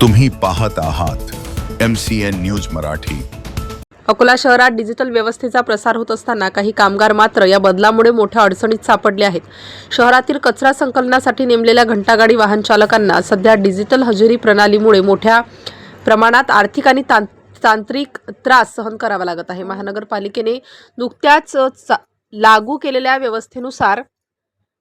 तुम्ही पाहत आहात M C N news Marathi. Akola शहरात डिजिटल व्यवस्थेचा प्रसार होत असताना काही कामगार मात्र या बदलामुळे मोठ्या अडचणीत सापडले आहेत. शहरातील कचरा संकलनासाठी नेमलेल्या घंटागाडी वाहन चालकांना सध्या डिजिटल हजेरी प्रणालीमुळे मोठ्या प्रमाणात आर्थिक आणि तां तांत्रिक त्रास सहन करावा लागत आहे. महानगरपालिकेने नुकत्याच चा- लागू केलेल्या व्यवस्थेनुसार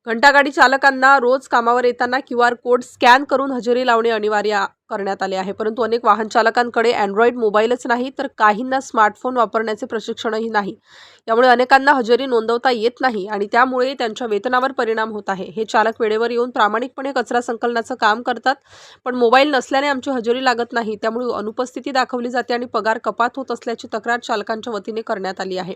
घंटागाडी चालकांना रोज कामावर येताना क्यू आर कोड स्कॅन करून हजेरी लावणे अनिवार्य करण्यात आले आहे. परंतु अनेक वाहन चालकांकडे अँड्रॉइड मोबाईलच नाही तर काहींना स्मार्टफोन वापरण्याचे प्रशिक्षणही नाही. यामुळे अनेकांना हजेरी नोंदवता येत नाही आणि त्यामुळे त्यांच्या वेतनावर परिणाम होत आहे. हे चालक वेळेवर येऊन प्रामाणिकपणे कचरा संकलनाचं काम करतात पण मोबाईल नसल्याने आमची हजेरी लागत नाही. त्यामुळे अनुपस्थिती दाखवली जाते आणि पगार कपात होत असल्याची तक्रार चालकांच्या वतीने करण्यात आली आहे.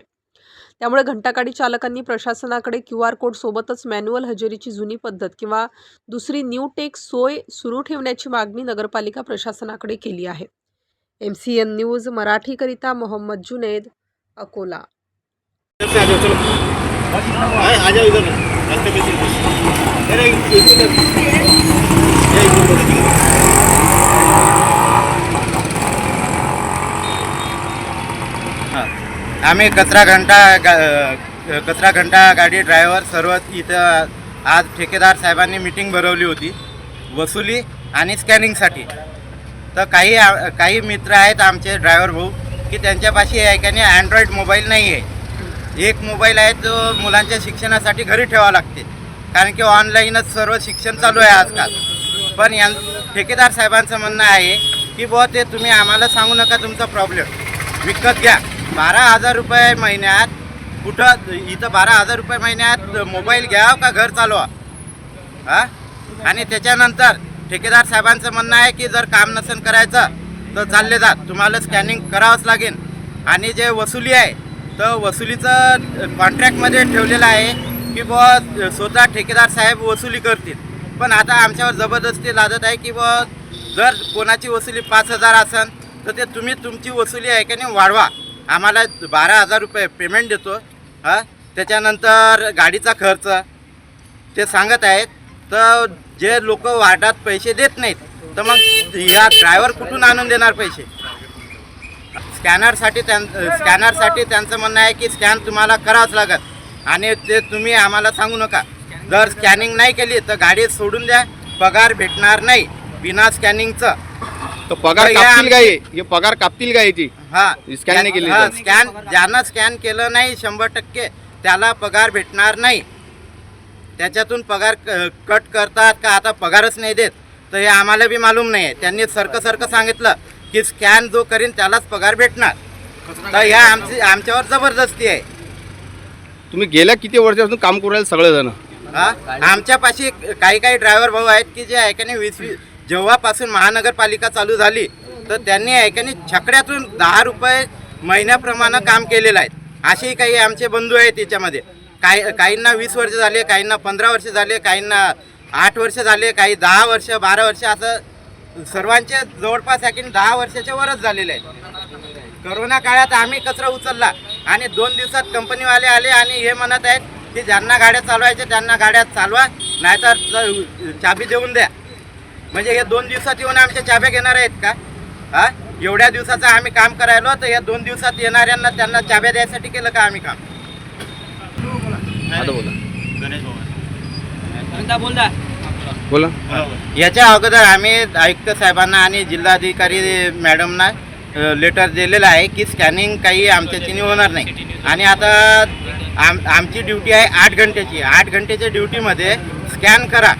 त्यामुळे घंटागाडी चालकांनी प्रशासनाकडे क्यू आर कोड सोबतच मॅन्युअल हजेरीची जुनी पद्धत किंवा दुसरी न्यू टेक सोय सुरू ठेवण्याची मागणी नगरपालिका प्रशासनाकडे केली आहे एम सी एन न्यूज मराठीकरिता मोहम्मद जुनेद अकोला आम्ही कचरा घंटा गा कचरा घंटा गाडी ड्रायव्हर सर्व इथं आज ठेकेदार साहेबांनी मिटिंग भरवली होती. वसुली आणि स्कॅनिंगसाठी तर काही काही मित्र आहेत आमचे ड्रायव्हर भाऊ की त्यांच्यापाशी या ठिकाणी अँड्रॉईड मोबाईल नाही आहे. एक मोबाईल आहे जो मुलांच्या शिक्षणासाठी घरी ठेवावा लागते. कारण की ऑनलाईनच सर्व शिक्षण चालू आहे आजकाल. पण यां ठेकेदार साहेबांचं म्हणणं आहे की बुवा ते तुम्ही आम्हाला सांगू नका तुमचा प्रॉब्लेम विकत घ्या. बारा हजार रुपये महिन्यात कुठं इथं बारा हजार रुपये महिन्यात मोबाईल घ्या का घर चालवा? हा? आणि त्याच्यानंतर ठेकेदार साहेबांचं म्हणणं आहे की जर काम नसेल करायचं तर चालले जात तुम्हाला स्कॅनिंग करावंच लागेल. आणि जे वसुली आहे तर वसुलीचं कॉन्ट्रॅक्टमध्ये ठेवलेलं आहे की बुवा स्वतः ठेकेदार साहेब वसुली करतील. पण आता आमच्यावर जबरदस्ती लादत आहे की बुवा जर कोणाची वसुली पाच हजार असेल तर ते तुम्ही तुमची वसुली आहे की नाही वाढवा. आम्हाला बारा हजार रुपये पेमेंट देतो. हां? त्याच्यानंतर गाडीचा खर्च. ते सांगत आहेत तर जे लोक वाटात पैसे देत नाहीत तर मग ह्या ड्रायव्हर कुठून आणून देणार पैसे? स्कॅनरसाठी त्यां स्कॅनरसाठी त्यांचं म्हणणं आहे की स्कॅन तुम्हाला करावंच लागत आणि ते तुम्ही आम्हाला सांगू नका. जर स्कॅनिंग नाही केली तर गाडी सोडून द्या. पगार भेटणार नाही. बिना स्कॅनिंगचं तो पगार तर या कापतील काय हे? हे पगार कापतील काय याची? हा स्कॅन नाही केली हा. स्कॅन ज्यानं स्कॅन केलं नाही शंभर टक्के त्याला पगार भेटणार नाही. त्याच्यातून पगार क- कट करतात का आता पगारच नाही देत. तर हे आम्हाला बी मालूम नाही आहे. त्यांनी सरकं सरकं सांगितलं की स्कॅन जो करीन त्यालाच पगार भेटणार. तर ह्या आमची आमच्यावर जबरदस्ती आहे. तुम्ही गेल्या किती वर्षापासून काम करू राहिले सगळेजण? हा? आमच्यापाशी काही काही ड्रायव्हर भाऊ आहेत की जे ऐकाने वीस वीस जेव्हापासून महानगरपालिका चालू झाली तर त्यांनी ऐकाने छकड्यातून दहा रुपये महिन्याप्रमाणे काम केलेलं आहे. असेही काही आमचे बंधू आहेत त्याच्यामध्ये. काही काहींना वीस वर्ष झाले काहींना पंधरा वर्ष झाले काहींना आठ वर्ष झाले काही दहा वर्ष बारा वर्ष असं सर्वांचे जवळपास आहे की दहा वर्षाच्या वरच झालेले आहेत. करोना काळात आम्ही कचरा उचलला आणि दोन दिवसात कंपनीवाले आले आणि हे म्हणत आहेत की ज्यांना गाड्या चालवायच्या त्यांना गाड्या चालवा नाहीतर चाबी देऊन द्या. म्हणजे हे दोन दिवसात येऊन आमच्या चाब्या घेणार आहेत का? हा? एवढ्या दिवसाचं आम्ही काम करायलो तर या दोन दिवसात येणाऱ्यांना त्यांना चाब्या द्यायसाठी केलं का आम्ही काम? आता बोला. गणेश बाबा बोला याच्या अगोदर आम्ही आयुक्त साहेबांना आणि जिल्हाधिकारी मॅडमना लेटर दिलेलं आहे की स्कॅनिंग काही आमच्याच्यानी होणार नाही. आणि आता आम आमची ड्युटी आहे आठ घंटेची आठ घंटेच्या ड्युटीमध्ये स्कॅन करा.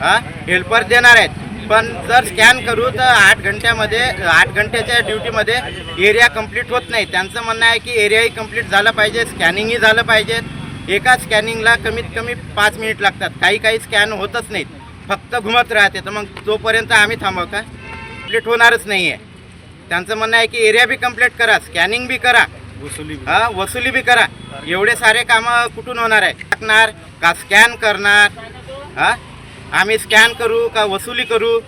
हां? हेल्पर देणार आहेत. पण जर स्कॅन करू तर आठ घंट्यामध्ये आठ घंट्याच्या ड्युटीमध्ये एरिया कंप्लीट होत नाही. त्यांचं म्हणणं आहे की एरियाही कंप्लीट झालं पाहिजे स्कॅनिंगही झालं पाहिजे. एका स्कॅनिंगला कमीत कमी पाच मिनिट लागतात. काही काही स्कॅन होतच नाहीत. फक्त घुमत राहते. तर मग तोपर्यंत आम्ही थांबव का? कंप्लीट होणारच नाही आहे त्यांचं म्हणणं आहे की एरिया बी कंप्लीट करा स्कॅनिंग बी करा. वसुली हा वसुली बी करा. एवढे सारे कामं कुठून होणार आहे? टाकणार का स्कॅन करणार? हा? आम्ही स्कॅन करू का वसुली करू?